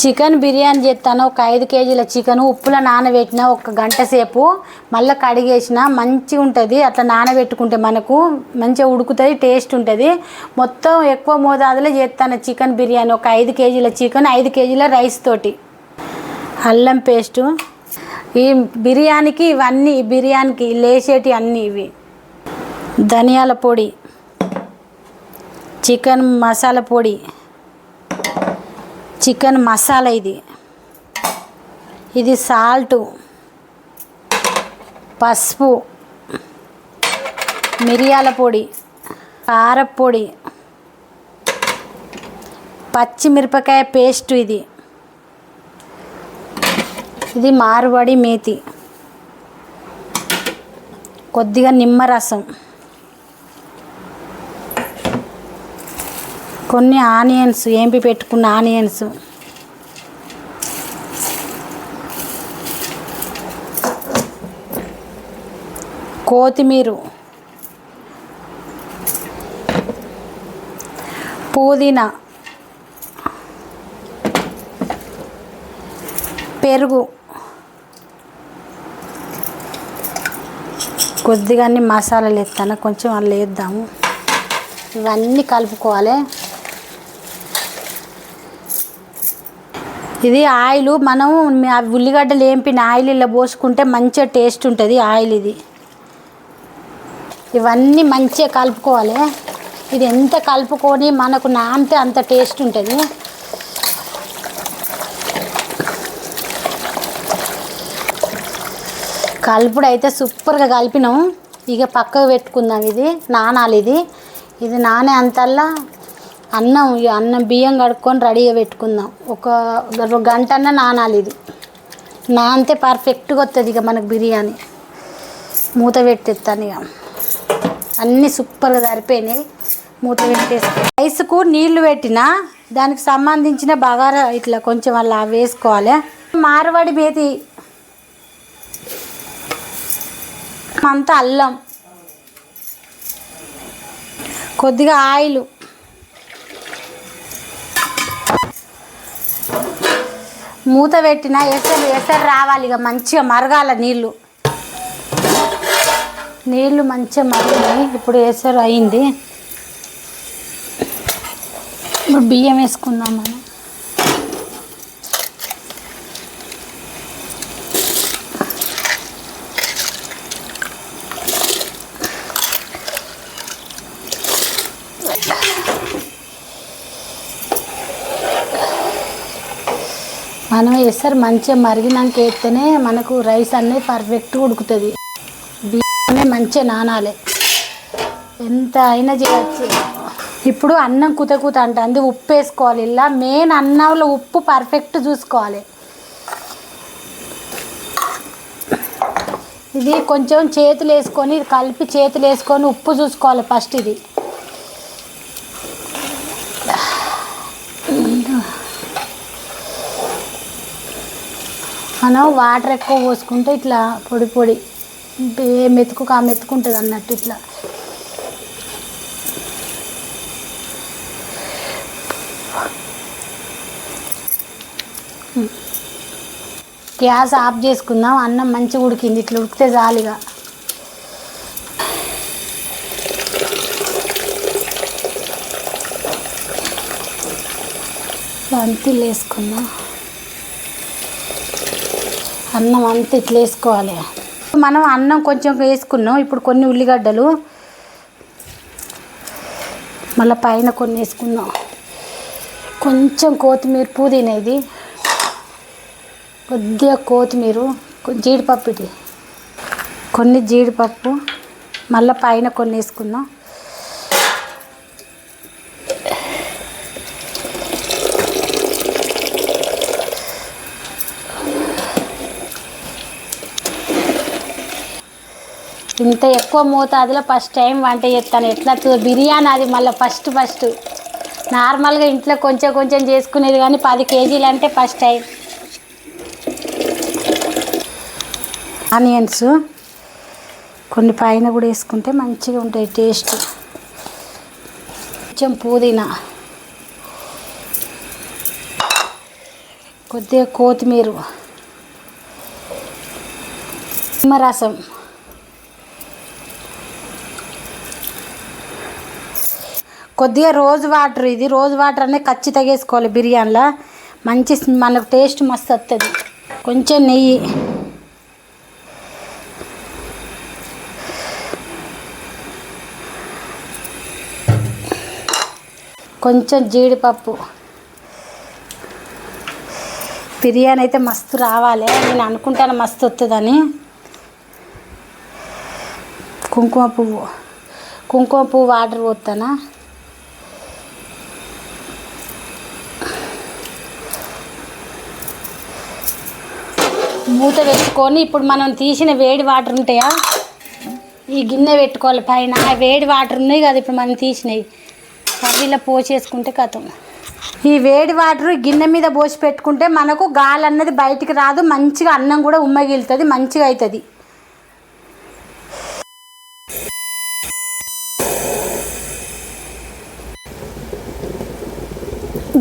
Chicken biryani చేస్తాను. ఒక ఐదు కేజీల చికెన్ ఉప్పులో నానబెట్టిన ఒక గంట సేపు మళ్ళీ కడిగేసిన మంచిగా ఉంటుంది. అట్లా నానబెట్టుకుంటే మనకు మంచిగా ఉడుకుతుంది టేస్ట్ ఉంటుంది. మొత్తం ఎక్కువ మోతాదులో చేస్తాను చికెన్ బిర్యానీ. ఒక ఐదు కేజీల చికెన్ ఐదు కేజీల రైస్ తోటి. అల్లం పేస్టు. ఈ బిర్యానీకి ఇవన్నీ బిర్యానీకి లేచేటి అన్నీ ఇవి. ధనియాల పొడి. చికెన్ మసాలా పొడి. చికెన్ మసాలా ఇది. ఇది సాల్టు పసుపు మిరియాల పొడి కారపొడి పచ్చిమిరపకాయ పేస్ట్ ఇది. ఇది మారుబడి మేతి. కొద్దిగా నిమ్మరసం కొన్ని ఆనియన్స్ ఏంపి పెట్టుకున్న ఆనియన్స్. కొత్తిమీర. పుదీనా. పెరుగు. కొద్దిగా అన్ని మసాలాలు ఎత్తాను కొంచెం అలా వేద్దాము. ఇవన్నీ కలుపుకోవాలి. ఇది ఆయిల్ మనం ఉల్లిగడ్డలు ఏంపిన ఆయిల్ ఇలా పోసుకుంటే మంచిగా టేస్ట్ ఉంటుంది ఆయిల్ ఇది. ఇవన్నీ మంచిగా కలుపుకోవాలి. ఇది ఎంత కలుపుకొని మనకు నానితే అంత టేస్ట్ ఉంటుంది. కలుపుడు అయితే సూపర్గా కలిపినాం. ఇక పక్కకు పెట్టుకుందాం ఇది. నానాలి ఇది. ఇది నానే అంతల్లా అన్నం ఇక అన్నం బియ్యం కడుక్కొని రెడీగా పెట్టుకుందాం. ఒక గంట అన్న నానాలి ఇది. నానితే పర్ఫెక్ట్గా వస్తుంది ఇక మనకు బిర్యానీ. మూత పెట్టేస్తాను ఇక అన్నీ సూపర్గా సరిపోయినాయి. మూత పెట్టేస్తాను రైస్కు నీళ్ళు పెట్టిన దానికి సంబంధించిన బగారా ఇట్లా కొంచెం అలా వేసుకోవాలి. మార్వాడి మేతి. అంతా అల్లం. కొద్దిగా ఆయిల్. మూత పెట్టిన ఎసరు ఎసరు రావాలి ఇక. మంచిగా మరగాల నీళ్ళు. నీళ్ళు మంచిగా మరిగినాయి. ఇప్పుడు ఎసరు అయింది. ఇప్పుడు బియ్యం వేసుకుందాం మనం. మనం ఎసరు మంచిగా మరిగినాక వేస్తేనే మనకు రైస్ అనేది పర్ఫెక్ట్గా ఉడుకుతుంది. బియ్యమే మంచిగా నానాలి. ఎంత అయినా చేయచ్చు. ఇప్పుడు అన్నం కుత కుత అంటుంది ఉప్పు వేసుకోవాలి. ఇలా మెయిన్ అన్నంలో ఉప్పు పర్ఫెక్ట్ చూసుకోవాలి. ఇది కొంచెం చేతులు వేసుకొని కలిపి చేతులు వేసుకొని ఉప్పు చూసుకోవాలి ఫస్ట్ ఇది. మనం వాటర్ ఎక్కువ పోసుకుంటే ఇట్లా పొడి పొడి ఏ మెతుకు ఆ మెతుకుంటుంది అన్నట్టు ఇట్లా. గ్యాస్ ఆఫ్ చేసుకుందాం అన్నం మంచిగా ఉడికింది ఇట్లా ఉడికితే జాలిగా అంతిల్ వేసుకుందాం అన్నం అంతా ఇట్లా వేసుకోవాలి. మనం అన్నం కొంచెం వేసుకున్నాం. ఇప్పుడు కొన్ని ఉల్లిగడ్డలు మళ్ళీ పైన కొన్ని వేసుకుందాం. కొంచెం కొత్తిమీర పుదీనా ఇది. కొద్దిగా కొత్తిమీర జీడిపప్పు ఇది. కొన్ని జీడిపప్పు మళ్ళీ పైన కొన్ని వేసుకుందాం. ఇంత ఎక్కువ మోతాదులో ఫస్ట్ టైం వంట చేస్తాను. ఎట్లా బిర్యానీ అది మళ్ళీ ఫస్ట్ ఫస్ట్ నార్మల్గా ఇంట్లో కొంచెం కొంచెం చేసుకునేది కానీ పది కేజీలు అంటే ఫస్ట్ టైం ఆనియన్స్ కొన్ని పైన కూడా వేసుకుంటే మంచిగా ఉంటాయి టేస్ట్. కొంచెం పుదీనా. కొద్దిగా కొత్తిమీర. నిమ్మరసం. కొద్దిగా రోజ్ వాటర్ ఇది రోజ్ వాటర్ అనేది ఖచ్చితంగా వేసుకోవాలి బిర్యానీలో. మంచి మనకు టేస్ట్ మస్తు వస్తుంది కొంచెం నెయ్యి. కొంచెం జీడిపప్పు. బిర్యానీ అయితే మస్తు రావాలి. నేను అనుకుంటాను మస్తు వస్తుందని కుంకుమ పువ్వు. కుంకుమ పువ్వు వాటర్ పోతానా మూత పెట్టుకొని ఇప్పుడు మనం తీసిన వేడి వాటర్ ఉంటాయా? ఈ గిన్నె పెట్టుకోవాలి పైన. ఆ వేడి వాటర్ ఉన్నాయి కదా ఇప్పుడు మనం తీసినవి. కర్రీలో ఇలా పోసేసుకుంటే కథం. ఈ వేడి వాటర్ గిన్నె మీద పోసి పెట్టుకుంటే మనకు గాలి అన్నది బయటికి రాదు. మంచిగా అన్నం కూడా ఉమ్మగిలుతుంది మంచిగా అవుతుంది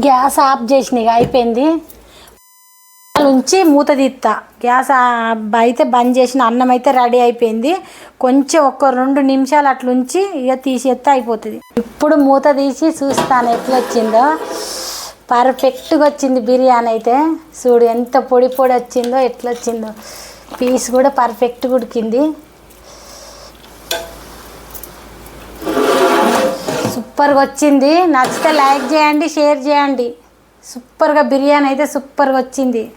గ్యాస్ ఆఫ్ చేసినాయి ఇక అయిపోయింది. ఉంచి మూత తీస్తా గ్యాస్ ఆ- అయితే బంద్ చేసిన అన్నం అయితే రెడీ అయిపోయింది. కొంచెం ఒక రెండు నిమిషాలు అట్లుంచి ఉంచి ఇక తీసేస్తే అయిపోతుంది. ఇప్పుడు మూత తీసి చూస్తాను ఎట్లా వచ్చిందో పర్ఫెక్ట్గా వచ్చింది బిర్యానీ అయితే. చూడు ఎంత పొడి పొడి వచ్చిందో ఎట్లా వచ్చిందో పీస్ కూడా పర్ఫెక్ట్గా ఉడికింది. సూపర్గా వచ్చింది. నచ్చితే లైక్ చేయండి షేర్ చేయండి. సూపర్గా బిర్యానీ అయితే సూపర్గా వచ్చింది.